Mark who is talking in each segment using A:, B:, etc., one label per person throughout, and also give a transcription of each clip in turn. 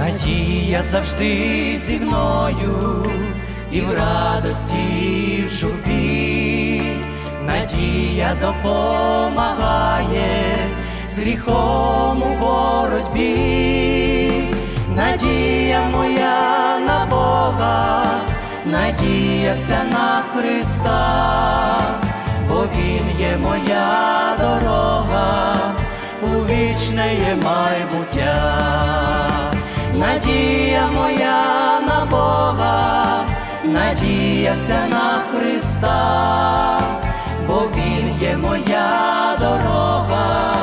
A: Надія завжди зі мною, і в радості, і в журбі, надія допомагає з гріхом у боротьбі, надія моя на Бога, надія вся на Христа, бо Він є моя дорога, у вічне є майбуття. Надія моя на Бога, надія вся на Христа, бо Він є моя дорога,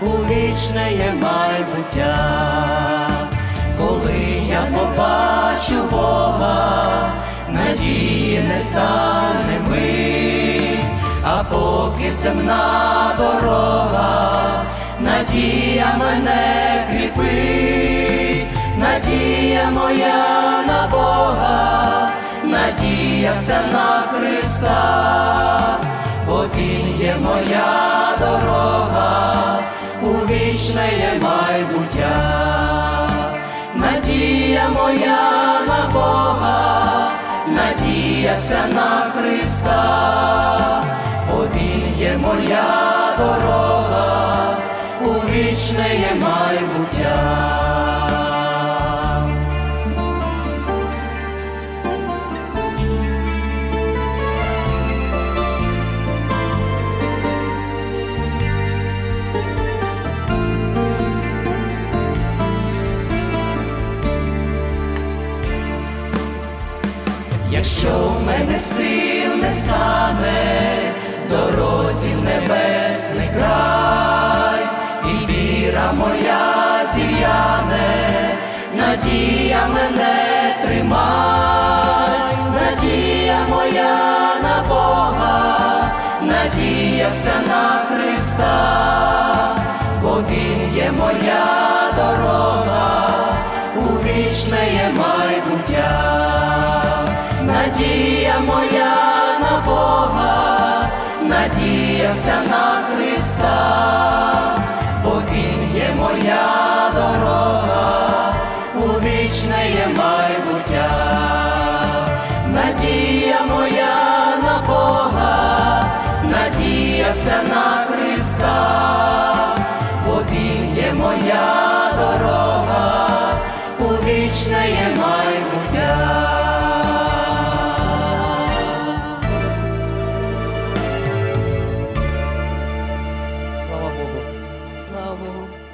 A: у вічне є майбуття. Коли я побачу Бога, надії не стане мить, а поки земна дорога, надія мене моя на Бога, надія вся на Христа, бо Він є моя дорога, у вічне є майбуття. Надія моя на Бога, надія вся на Христа, бо Він є моя дорога, у вічне майбуття. Якщо в мене сил не стане, в дорозі в небесний край, і віра моя зів'яне, надія мене тримай, надія моя на Бога, надія вся на вічне є майбуття, надія моя на Бога, надія надіявся на Христа, бо Він є моя дорога, у вічне є майбуття. Слава Богу. Слава Богу.